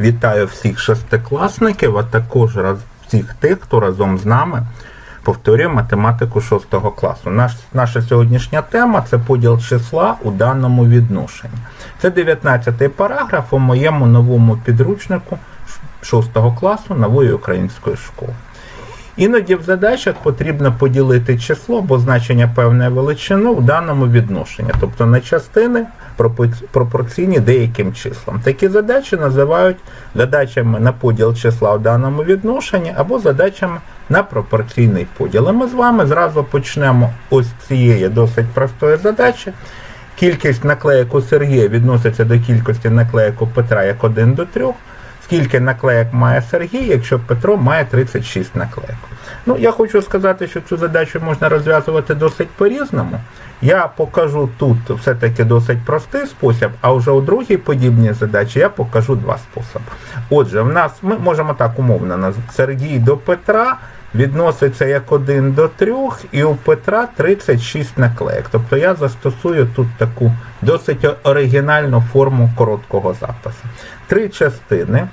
Вітаю всіх шестикласників, а також раз, всіх тих, хто разом з нами повторює математику шостого класу. Наш, наша сьогоднішня тема це поділ числа у даному відношенні. Це 19-й параграф у моєму новому підручнику шостого класу нової української школи. Іноді в задачах потрібно поділити число або значення певної величини в даному відношенні, тобто на частини пропорційні деяким числам. Такі задачі називають задачами на поділ числа в даному відношенні або задачами на пропорційний поділ. І ми з вами зразу почнемо ось цієї досить простої задачі. Кількість наклеїк у Сергія відноситься до кількості наклеїк у Петра як 1 до 3. Скільки наклеєк має Сергій, якщо Петро має 36 наклеєк. Ну, я хочу сказати, що цю задачу можна розв'язувати досить по-різному. Я покажу тут все-таки досить простий спосіб, а вже у другій подібній задачі я покажу два способи. Отже, в нас ми можемо так умовно назвати Сергій до Петра відноситься як 1 до 3, і у Петра 36 наклеїк. Тобто я застосую тут таку досить оригінальну форму короткого запису. Три частини.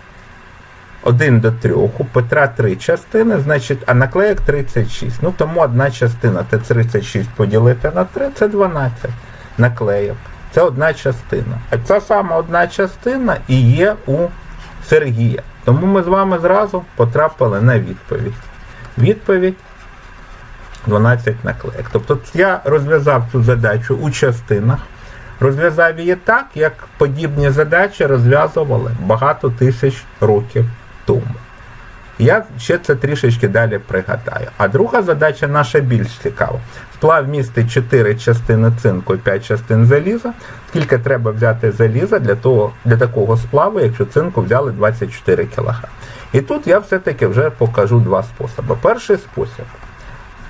1 до 3, у Петра 3 частини, значить, а наклеїк 36. Ну тому одна частина це 36 поділити на 3, це 12 наклеїк. Це одна частина. А ця сама одна частина і є у Сергія. Тому ми з вами зразу потрапили на відповідь. Відповідь 12 наклеїк. Тобто я розв'язав цю задачу у частинах. Розв'язав її так, як подібні задачі розв'язували багато тисяч років тому. Я ще це трішечки далі пригадаю. А друга задача наша більш цікава. Сплав містить 4 частини цинку і 5 частин заліза. Скільки треба взяти заліза для того, для такого сплаву, якщо цинку взяли 24 кг. І тут я все-таки вже покажу два способи. Перший спосіб.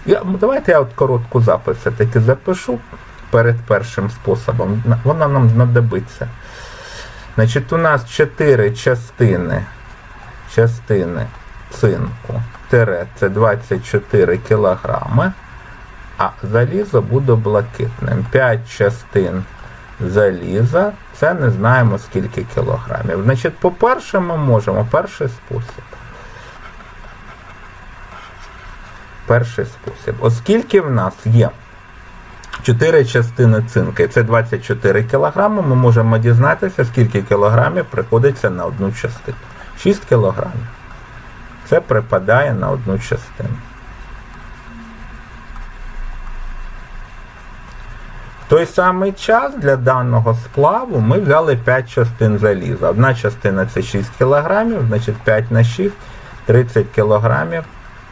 Я, давайте я от коротку запис все-таки запишу перед першим способом. На- Вона нам знадобиться. Значить, у нас 4 частини частини цинку тире це 24 кілограми, а залізо буде блакитним. 5 частин заліза, це не знаємо скільки кілограмів. Значить, по-перше, ми можемо перший спосіб. Перший спосіб. Оскільки в нас є 4 частини цинка, і це 24 кілограми, ми можемо дізнатися, скільки кілограмів приходиться на одну частину. 6 кілограмів. Це припадає на одну частину. В той самий час для даного сплаву ми взяли 5 частин заліза. Одна частина це 6 кілограмів, значить 5 на 6, 30 кілограмів.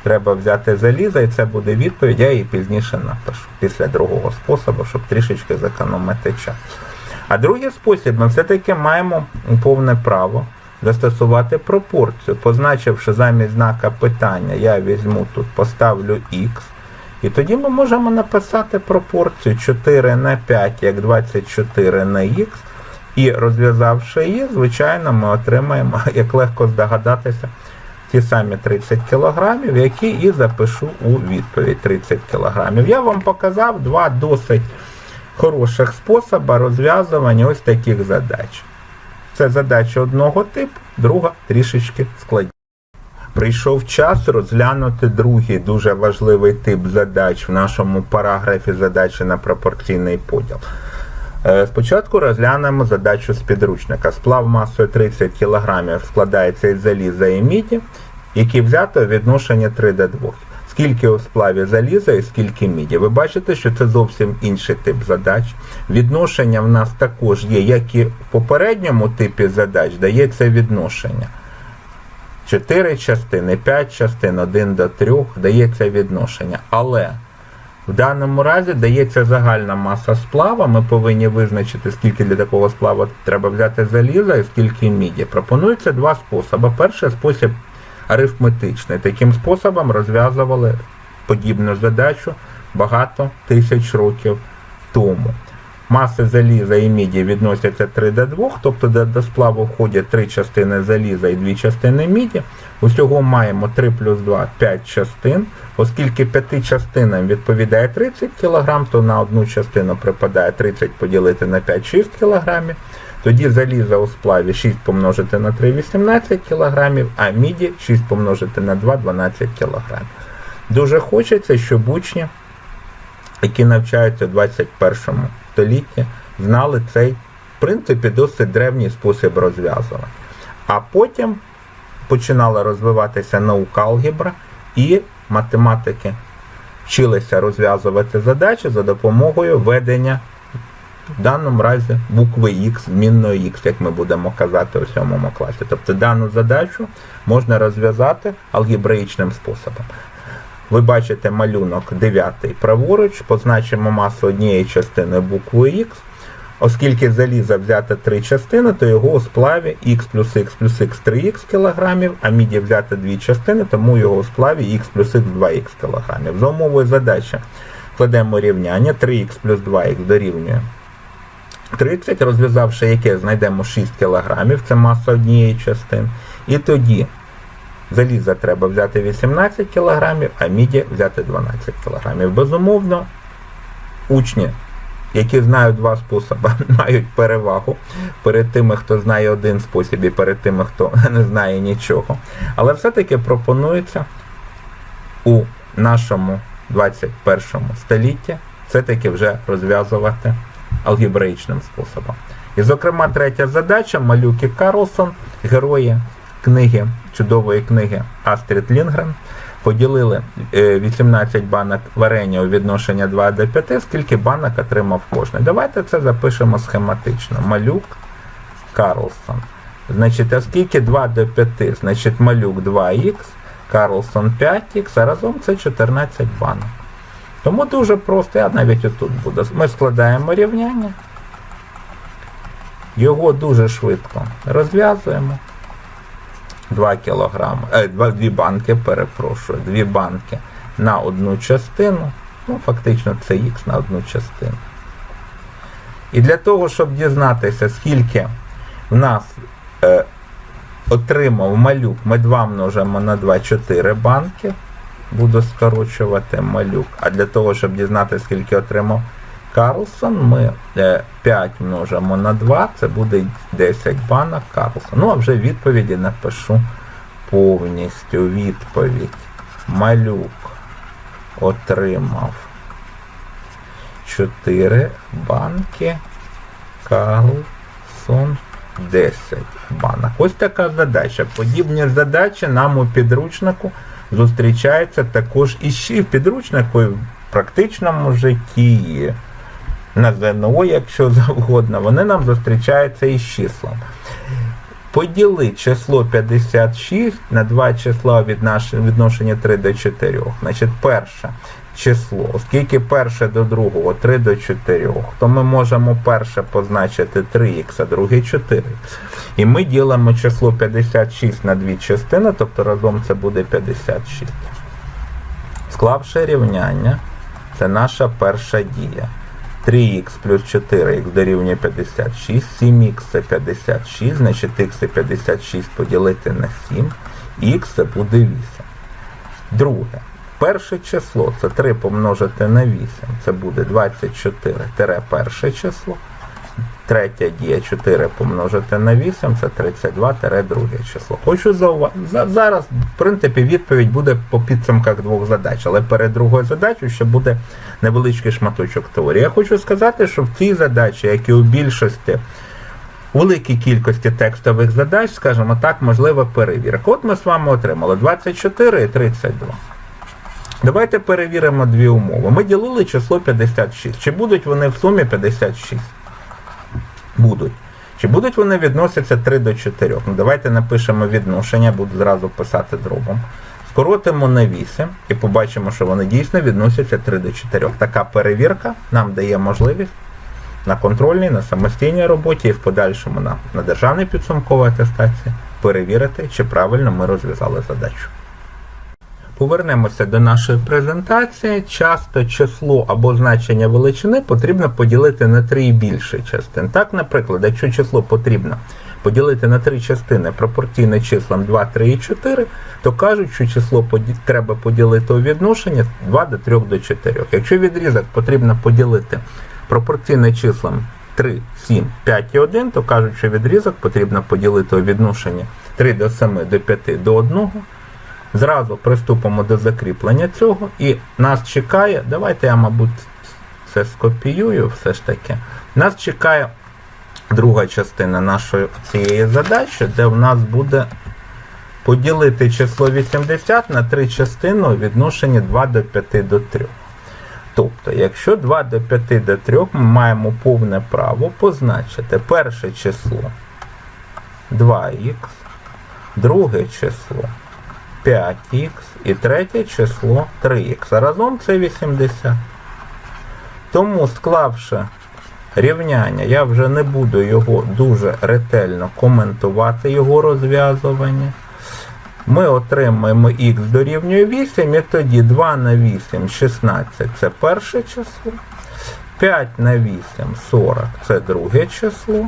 Треба взяти заліза, і це буде відповідь, я її пізніше напишу після другого способу, щоб трішечки зекономити час. А другий спосіб, ми все-таки маємо повне право застосувати пропорцію, позначивши замість знака питання, я візьму тут, поставлю x, і тоді ми можемо написати пропорцію 4 на 5 як 24 на х, і розв'язавши її, звичайно, ми отримаємо, як легко здогадатися, ті самі 30 кілограмів, які і запишу у відповідь 30 кілограмів. Я вам показав два досить хороших способи розв'язування ось таких задач. Це задача одного типу, друга трішечки складніша. Прийшов час розглянути другий дуже важливий тип задач в нашому параграфі задачі на пропорційний поділ. Е, Спочатку розглянемо задачу з підручника. Сплав масою 30 кг складається із заліза і міді, які взято у відношенні 3 до 2. Скільки у сплаві заліза і скільки міді. Ви бачите, що це зовсім інший тип задач. Відношення в нас також є, як і в попередньому типі задач, дається відношення. 4 частини, 5 частин, 1 до 3 дається відношення. Але в даному разі дається загальна маса сплава. Ми повинні визначити, скільки для такого сплаву треба взяти заліза і скільки міді. Пропонується два способи. Перший спосіб арифметичний. Таким способом розв'язували подібну задачу багато тисяч років тому. Маси заліза і міді відносяться 3 до 2, тобто до, сплаву входять 3 частини заліза і 2 частини міді. Усього маємо 3 плюс 2 5 частин. Оскільки 5 частинам відповідає 30 кг, то на одну частину припадає 30 поділити на 5 6 кг. Тоді заліза у сплаві 6 помножити на 3 18 кг, а міді 6 помножити на 2 12 кг. Дуже хочеться, щоб учні, які навчаються у 21 столітті, знали цей, в принципі, досить древній спосіб розв'язування. А потім починала розвиватися наука алгебра і математики вчилися розв'язувати задачі за допомогою ведення в даному разі букви X, змінної X, як ми будемо казати у сьомому класі. Тобто дану задачу можна розв'язати алгебраїчним способом. Ви бачите малюнок 9 праворуч, позначимо масу однієї частини буквою X. Оскільки заліза взято три частини, то його у сплаві x плюс x плюс x 3х кілограмів, а міді взято дві частини, тому його у сплаві x плюс x 2х кілограмів. За умовою задачі кладемо рівняння 3х плюс 2х дорівнює 30, розв'язавши яке знайдемо 6 кілограмів, це маса однієї частини. І тоді заліза треба взяти 18 кілограмів, а міді взяти 12 кілограмів. Безумовно, учні які знають два способи, мають перевагу перед тими, хто знає один спосіб, і перед тими, хто не знає нічого. Але все-таки пропонується у нашому 21 столітті все-таки вже розв'язувати алгебраїчним способом. І, зокрема, третя задача Малюк і Карлсон, герої книги, чудової книги Астрід Лінгрен поділили е, 18 банок варення у відношення 2 до 5, скільки банок отримав кожний. Давайте це запишемо схематично. Малюк Карлсон. Значить, оскільки 2 до 5, значить малюк 2х, Карлсон 5х, а разом це 14 банок. Тому дуже просто, я навіть отут буду. Ми складаємо рівняння. Його дуже швидко розв'язуємо. 2 кілограми, е, 2, 2 банки, перепрошую, 2 банки на одну частину. Ну, фактично це х на одну частину. І для того, щоб дізнатися, скільки в нас е, отримав малюк, ми 2 множимо на 2, 4 банки. Буду скорочувати малюк. А для того, щоб дізнатися, скільки отримав Карлсон, ми 5 множимо на 2, це буде 10 банок Карлсон. Ну, а вже відповіді напишу повністю. Відповідь. Малюк отримав 4 банки, Карлсон 10 банок. Ось така задача. Подібні задачі нам у підручнику зустрічаються також і ще в підручнику, в практичному житті на ЗНО, якщо завгодно, вони нам зустрічаються із числом. Поділи число 56 на два числа від відношення 3 до 4. Значить, перше число, оскільки перше до другого 3 до 4, то ми можемо перше позначити 3х, а друге 4. І ми ділимо число 56 на дві частини, тобто разом це буде 56. Склавши рівняння, це наша перша дія. 3х плюс 4х дорівнює 56, 7х це 56, значить х це 56 поділити на 7, х це буде 8. Друге. Перше число це 3 помножити на 8, це буде 24 тире перше число. Третя дія 4 помножити на 8, це 32 тире друге число. Хочу зауважити, зараз, в принципі, відповідь буде по підсумках двох задач, але перед другою задачею ще буде невеличкий шматочок теорії. Я хочу сказати, що в цій задачі, як і у більшості, великій кількості текстових задач, скажімо так, можлива перевірка. От ми з вами отримали 24 і 32. Давайте перевіримо дві умови. Ми ділили число 56. Чи будуть вони в сумі 56? Будуть. Чи будуть вони відноситися 3 до 4? Ну, Давайте напишемо відношення, буду зразу писати дробом. Скоротимо на 8 і побачимо, що вони дійсно відносяться 3 до 4. Така перевірка нам дає можливість на контрольній, на самостійній роботі і в подальшому на, на державній підсумковій атестації перевірити, чи правильно ми розв'язали задачу. Повернемося до нашої презентації. Часто число або значення величини потрібно поділити на три і більше частин. Так, наприклад, якщо число потрібно поділити на три частини пропорційне числам 2, 3 і 4, то кажуть, що число треба поділити у відношенні 2 до 3 до 4. Якщо відрізок потрібно поділити пропорційне числам 3, 7, 5 і 1, то кажуть, що відрізок потрібно поділити у відношенні 3 до 7 до 5 до 1. Зразу приступимо до закріплення цього і нас чекає, давайте я, мабуть, це скопіюю все ж таки. Нас чекає друга частина нашої цієї задачі, де в нас буде поділити число 80 на три частини у відношенні 2 до 5 до 3. Тобто, якщо 2 до 5 до 3, ми маємо повне право позначити перше число 2х, друге число 5х і третє число 3х. А разом це 80. Тому, склавши рівняння, я вже не буду його дуже ретельно коментувати, його розв'язування. Ми отримаємо х дорівнює 8, і тоді 2 на 8 16 це перше число. 5 на 8 40 це друге число.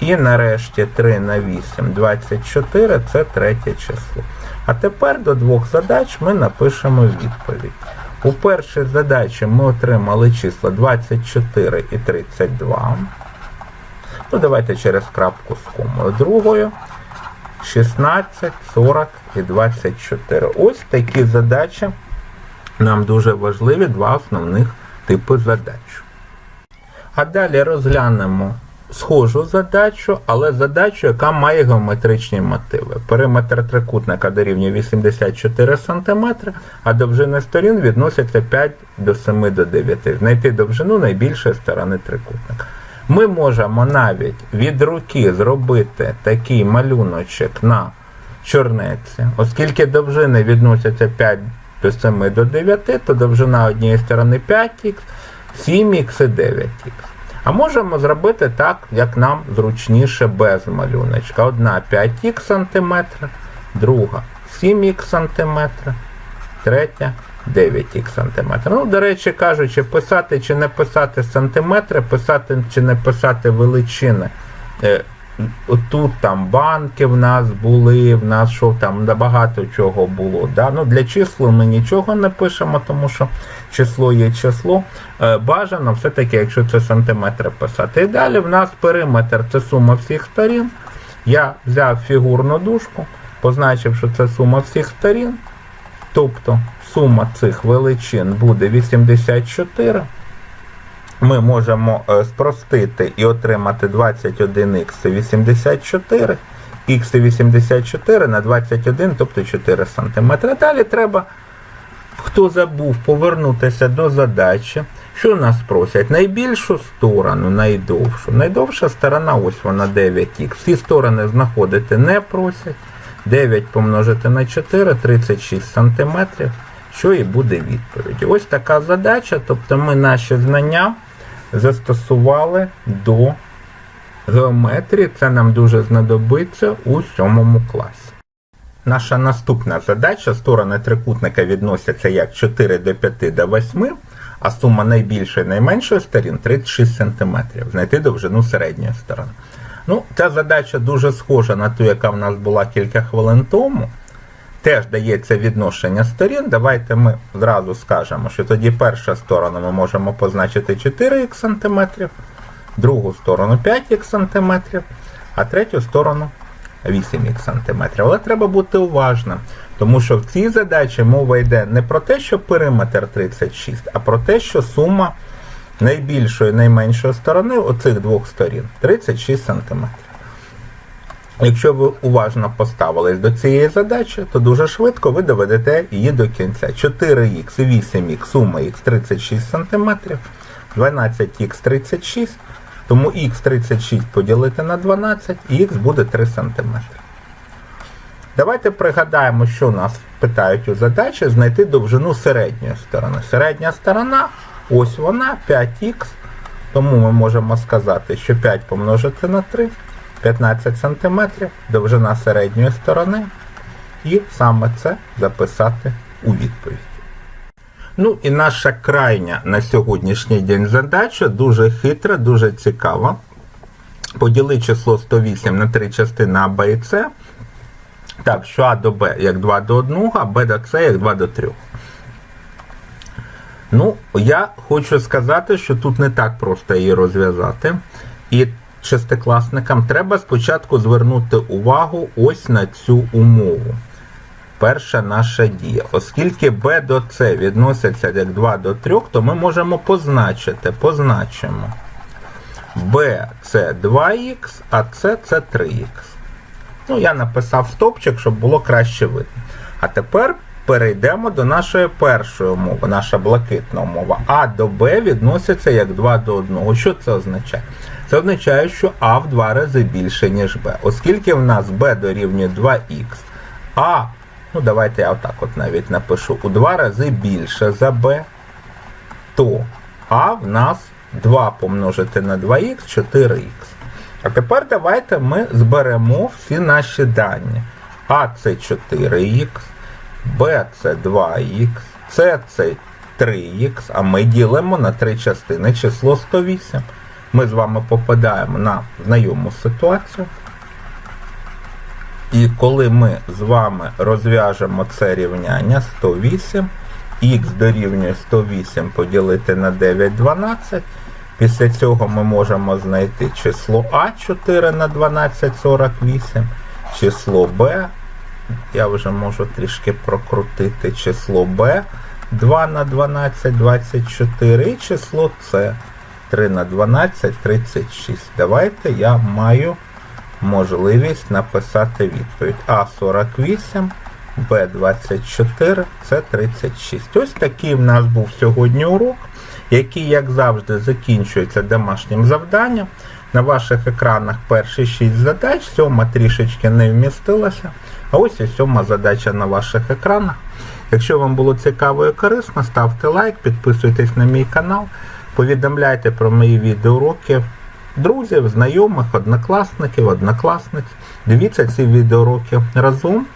І нарешті 3 на 8 24 це третє число. А тепер до двох задач ми напишемо відповідь. У першій задачі ми отримали числа 24 і 32. Ну, давайте через крапку з комою. Другою 16, 40 і 24. Ось такі задачі нам дуже важливі, два основних типи задач. А далі розглянемо схожу задачу, але задачу, яка має геометричні мотиви. Периметр трикутника дорівнює 84 см, а довжини сторін відносяться 5 до 7 до 9. Знайти довжину найбільшої сторони трикутника. Ми можемо навіть від руки зробити такий малюночок на чорнеці, оскільки довжини відносяться 5 до 7 до 9, то довжина однієї сторони 5х, 7х і 9х. А можемо зробити так, як нам зручніше без малюночка. Одна 5х см, друга 7х см, третя 9х см. Ну, до речі, кажучи, писати чи не писати сантиметри, писати чи не писати величини. Тут там банки в нас були, в нас що там багато чого було. Да? Ну, Для числа ми нічого не пишемо, тому що число є число. Е, Бажано все-таки, якщо це сантиметри писати. І далі в нас периметр це сума всіх сторін. Я взяв фігурну дужку, позначив, що це сума всіх сторін. Тобто сума цих величин буде 84. Ми можемо е, спростити і отримати 21х84, х84 на 21, тобто 4 см. Далі треба, хто забув, повернутися до задачі. Що нас просять? Найбільшу сторону, найдовшу. Найдовша сторона, ось вона 9х. Всі сторони знаходити не просять. 9 помножити на 4, 36 см, що і буде відповідь. Ось така задача, тобто ми наші знання застосували до геометрії. Це нам дуже знадобиться у сьомому класі. Наша наступна задача сторони трикутника відносяться як 4 до 5 до 8, а сума найбільшої і найменшої сторін 36 см. Знайти довжину середньої сторони. Ну, Ця задача дуже схожа на ту, яка в нас була кілька хвилин тому. Теж дається відношення сторін. Давайте ми зразу скажемо, що тоді перша сторона ми можемо позначити 4х см, другу сторону 5х см, а третю сторону 8х см. Але треба бути уважним, тому що в цій задачі мова йде не про те, що периметр 36, а про те, що сума найбільшої і найменшої сторони оцих двох сторін 36 см. Якщо ви уважно поставились до цієї задачі, то дуже швидко ви доведете її до кінця. 4х і 8х, сума х 36 см, 12х 36, тому х 36 поділити на 12 і х буде 3 см. Давайте пригадаємо, що нас питають у задачі знайти довжину середньої сторони. Середня сторона, ось вона, 5х, тому ми можемо сказати, що 5 помножити на 3. 15 см довжина середньої сторони, і саме це записати у відповідь. Ну і наша крайня на сьогоднішній день задача дуже хитра, дуже цікава. Поділи число 108 на три частини А, Б і С. Так, що А до Б як 2 до 1, а Б до С як 2 до 3. Ну, я хочу сказати, що тут не так просто її розв'язати. І шестикласникам треба спочатку звернути увагу ось на цю умову. Перша наша дія. Оскільки b до c відносяться як 2 до 3, то ми можемо позначити, позначимо. b це 2х, а c це 3х. Ну, я написав стопчик, щоб було краще видно. А тепер перейдемо до нашої першої умови, наша блакитна умова. А до Б відноситься як 2 до 1. Що це означає? Це означає, що А в два рази більше, ніж Б. Оскільки в нас Б дорівнює 2х, А, ну давайте я отак от навіть напишу, у два рази більше за Б, то А в нас 2 помножити на 2х 4х. А тепер давайте ми зберемо всі наші дані. А це 4х, Б це 2х, С це 3х, а ми ділимо на три частини число 108. Ми з вами попадаємо на знайому ситуацію. І коли ми з вами розв'яжемо це рівняння 108, х дорівнює 108 поділити на 9 12, Після цього ми можемо знайти число А 4 на 12 48, число Б. Я вже можу трішки прокрутити число Б 2 на 12 24 і число С 3 на 12 36. Давайте я маю можливість написати відповідь. А 48, Б 24, С 36. Ось такий в нас був сьогодні урок який, як завжди, закінчується домашнім завданням. На ваших екранах перші 6 задач, сьома трішечки не вмістилася. А ось і сьома задача на ваших екранах. Якщо вам було цікаво і корисно, ставте лайк, підписуйтесь на мій канал, повідомляйте про мої відеоуроки друзів, знайомих, однокласників, однокласниць. Дивіться ці відеоуроки разом,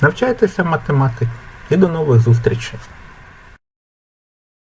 навчайтеся математики і до нових зустрічей!